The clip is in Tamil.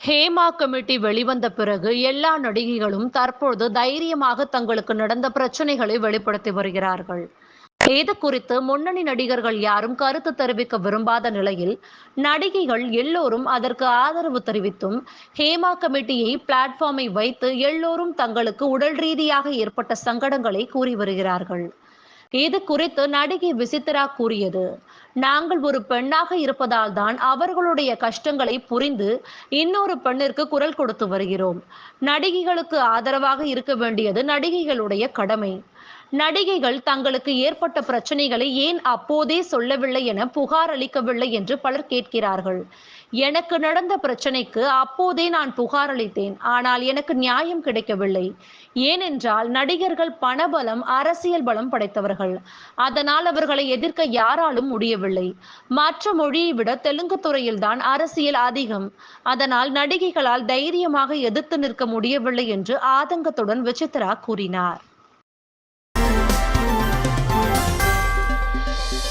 ஹேமா கமிட்டி வெளிவந்த பிறகு எல்லா நடிகைகளும் தற்போது தைரியமாக தங்களுக்கு நடந்த பிரச்சனைகளை வெளிப்படுத்தி வருகிறார்கள். இது குறித்து முன்னணி நடிகர்கள் யாரும் கருத்து தெரிவிக்க விரும்பாத நிலையில் நடிகைகள் எல்லோரும் அதற்கு ஆதரவு தெரிவித்தும் ஹேமா கமிட்டியை பிளாட்ஃபார்மை வைத்து எல்லோரும் தங்களுக்கு உடல் ரீதியாக ஏற்பட்ட சங்கடங்களை கூறி வருகிறார்கள். இது குறித்து நடிகை விசித்ரா கூறியது. நாங்கள் ஒரு பெண்ணாக இருப்பதால் தான் அவர்களுடைய கஷ்டங்களை புரிந்து இன்னொரு பெண்ணிற்கு குரல் கொடுத்து வருகிறோம். நடிகைகளுக்கு ஆதரவாக இருக்க வேண்டியது நடிகைகளுடைய கடமை. நடிகைகள் தங்களுக்கு ஏற்பட்ட பிரச்சனைகளை ஏன் அப்போதே சொல்லவில்லை என புகார் அளிக்கவில்லை என்று பலர் கேட்கிறார்கள். எனக்கு நடந்த பிரச்சனைக்கு அப்போதே நான் புகார் அளித்தேன். ஆனால் எனக்கு நியாயம் கிடைக்கவில்லை. ஏனென்றால் நடிகர்கள் பணபலம் அரசியல் பலம் படைத்தவர்கள். அதனால் அவர்களை எதிர்க்க யாராலும் முடியவில்லை. மற்ற மொழியை விட தெலுங்கு துறையில்தான் அரசியல் அதிகம். அதனால் நடிகைகளால் தைரியமாக எதிர்த்து நிற்க முடியவில்லை என்று ஆதங்கத்துடன் விசித்ரா கூறினார்.